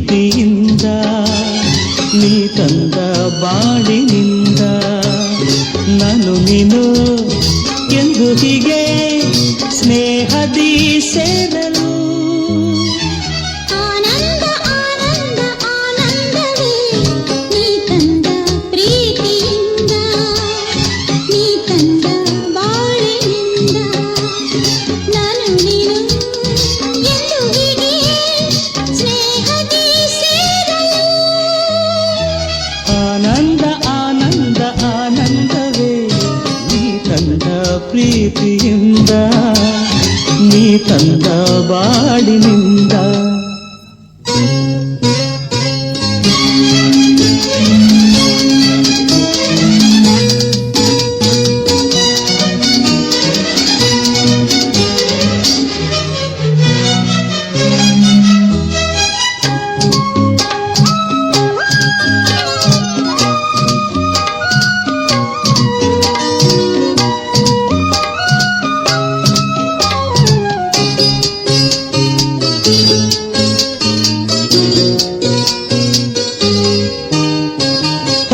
ಪ್ರೀತಿಯಿಂದ ನೀ ತಂದ ಬಾಳಿನಿಂದ ನಾನು ನೀನು ಎಂದು ಹೀಗೆ ಸ್ನೇಹದಿ ಸೇರಲು ಪ್ರೀತಿಯಿಂದ ನೀ ತಂದ ಬಾಳಿನಿಂದ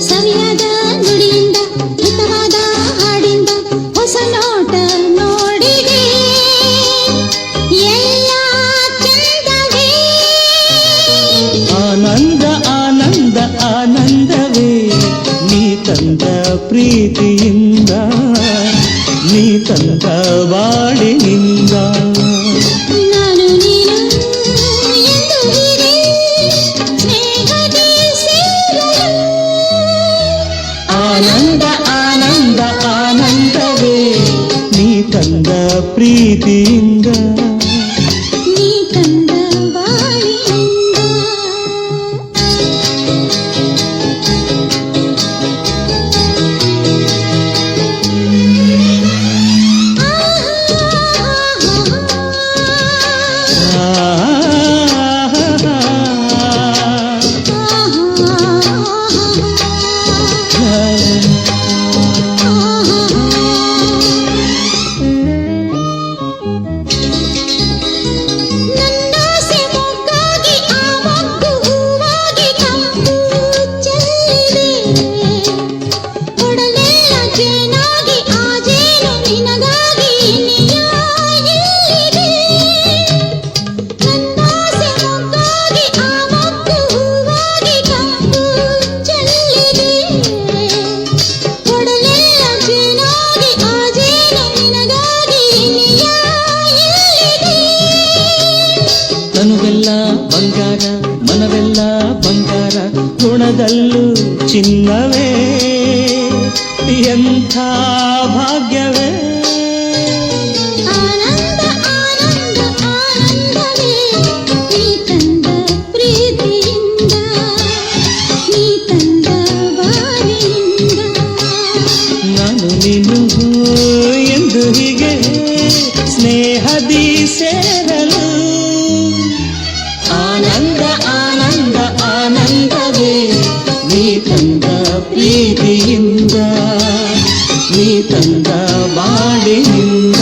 ಸವಿಯಾದ ನುಡಿಯಿಂದ, ಹಿತವಾದ ಹಾಡಿಂದ ಹೊಸ ನೋಟ ನೋಡಿದೆ. ಎಲ್ಲ ಚಂದವೇ. ಆನಂದ ಆನಂದ, ಆನಂದವೇ. ನೀ ತಂದ ಪ್ರೀತಿಯಿಂದ, ನೀ ತಂದ ಪ್ರೀತಿಯಿಂದ ಬಂಗಾರ ಮನವೆಲ್ಲ ಬಂಗಾರ ಗುಣದಲ್ಲೂ ಚಿನ್ನವೇ ಎಂಥ ಭಾಗ್ಯವೇ ಆನಂದ ಆನಂದ ಪ್ರೀತಿಯಿಂದ, ನೀ ತಂದ ಬಾಳಿನಿಂದ.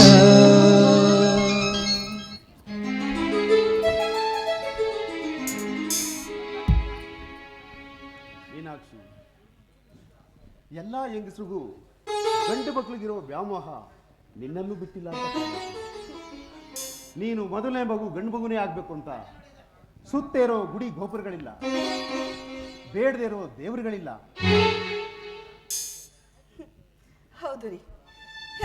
ಮೀನಾಕ್ಷಿ, ಎಲ್ಲ ಹೆಂಗಸ್ರಿಗೂ ಗಂಡು ಮಕ್ಕಳಿಗಿರೋ ವ್ಯಾಮೋಹ ನಿನ್ನನ್ನು ಬಿಟ್ಟಿಲ್ಲ ನೀನು ಮೊದಲನೇ ಮಗು ಗಂಡು ಮಗುನೇ ಆಗ್ಬೇಕು ಅಂತ ಸುತ್ತೇರೋ ಗುಡಿ ಗೋಪುರಗಳಿಲ್ಲ. ಬೇಡದೇ ಇರೋ ದೇವರುಗಳಿಲ್ಲ. ಹೌದು ರೀ.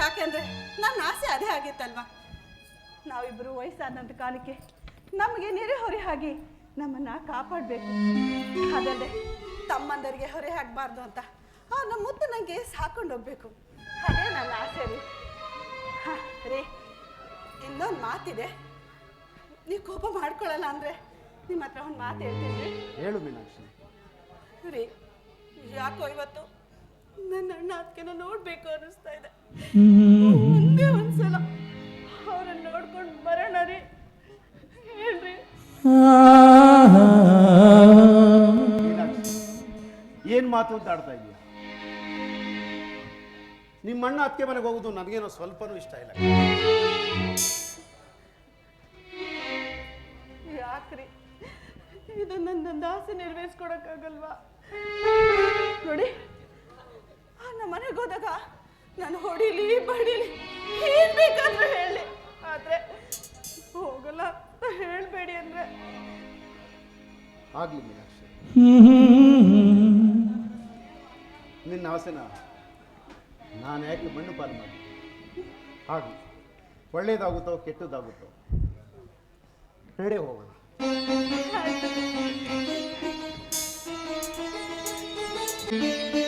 ಯಾಕೆಂದ್ರೆ ನನ್ನ ಆಸೆ ಅದೇ ಆಗಿತ್ತಲ್ವಾ? ನಾವಿಬ್ಬರು ವಯಸ್ಸಾದಂಥ ಕಾಲಕ್ಕೆ ನಮಗೆ ನೆರೆಹೊರೆ ಹಾಗೆ ನಮ್ಮನ್ನ ಕಾಪಾಡಬೇಕು. ಅದಲ್ಲದೆ ತಮ್ಮಂದರಿಗೆ ಹೊರೆ ಹಾಕಬಾರ್ದು ಅಂತ ಅವ್ರನ್ನ ಮುತ್ತು ನನಗೆ ಸಾಕೊಂಡು ಹೋಗ್ಬೇಕು. ಅದೇ ನನ್ನ ಆಸೆ ರೀ. ಹಾಂ ರೀ ಇನ್ನೊಂದು ಮಾತಿದೆ. ನೀವು ಕೋಪ ಮಾಡ್ಕೊಳ್ಳಲ್ಲ ಅಂದರೆ ನಿಮ್ಮ ಹತ್ರ ಒಂದು ಮಾತು ಹೇಳ್ತೀನಿ. ರೀ ಹೇಳು ಮೀನಾಕ್ಷಿ. ರೀ ಯಾಕೋ ಇವತ್ತು ನನ್ನ ಅಣ್ಣ ಅದಕ್ಕೆನ ನೋಡ್ಬೇಕು ಅನ್ನಿಸ್ತಾ ಇದೆ. ಒಂದೇ ಒಂದ್ಸಲ ಅವ್ರನ್ನ ನೋಡ್ಕೊಂಡು ಬರೋಣ ರೀ. ಹೇಳ್ರಿ. ಏನು ಮಾತು ಆಡ್ತಾ ಇದೀಯ? ನಿಮ್ಮ ಅಣ್ಣ ಅತ್ತೆ ಮನೆಗೆ ಹೋಗೋದು ನನಗೇನೋ ಸ್ವಲ್ಪನೂ ಇಷ್ಟ ಇಲ್ಲ. ಯಾಕ್ರಿ? ಇದು ನನ್ನೊಂದು ಆಸೆ ನೆರವೇರಿಸ್ಕೊಡಕ್ಕಾಗಲ್ವಾ? ನೋಡಿ ನಮ್ಮ ಮನೆಗೆ ಹೋದಾಗ ನಾನು ಹೊಡಿಲಿ, ಬಡಿಲಿ, ಏನ್ ಬೇಕಾದ್ರೂ ಹೇಳಿ. ಆದ್ರೆ ಹೋಗಲ್ಲ ಹೇಳ್ಬೇಡಿ ಅಂದ್ರೆ. ಆಗ್ಲಿ ಮೀನಾಕ್ಷಿ. ನಿನ್ನ ಆಸೆನ ನಾನು ಯಾಕೆ ಮಣ್ಣು ಪಾಲು ಮಾಡಿ ಆಗಲಿ ಒಳ್ಳೇದಾಗುತ್ತೋ ಕೆಟ್ಟದಾಗುತ್ತೋ ಹೇಳೇ ಹೋಗೋಣ Thank you.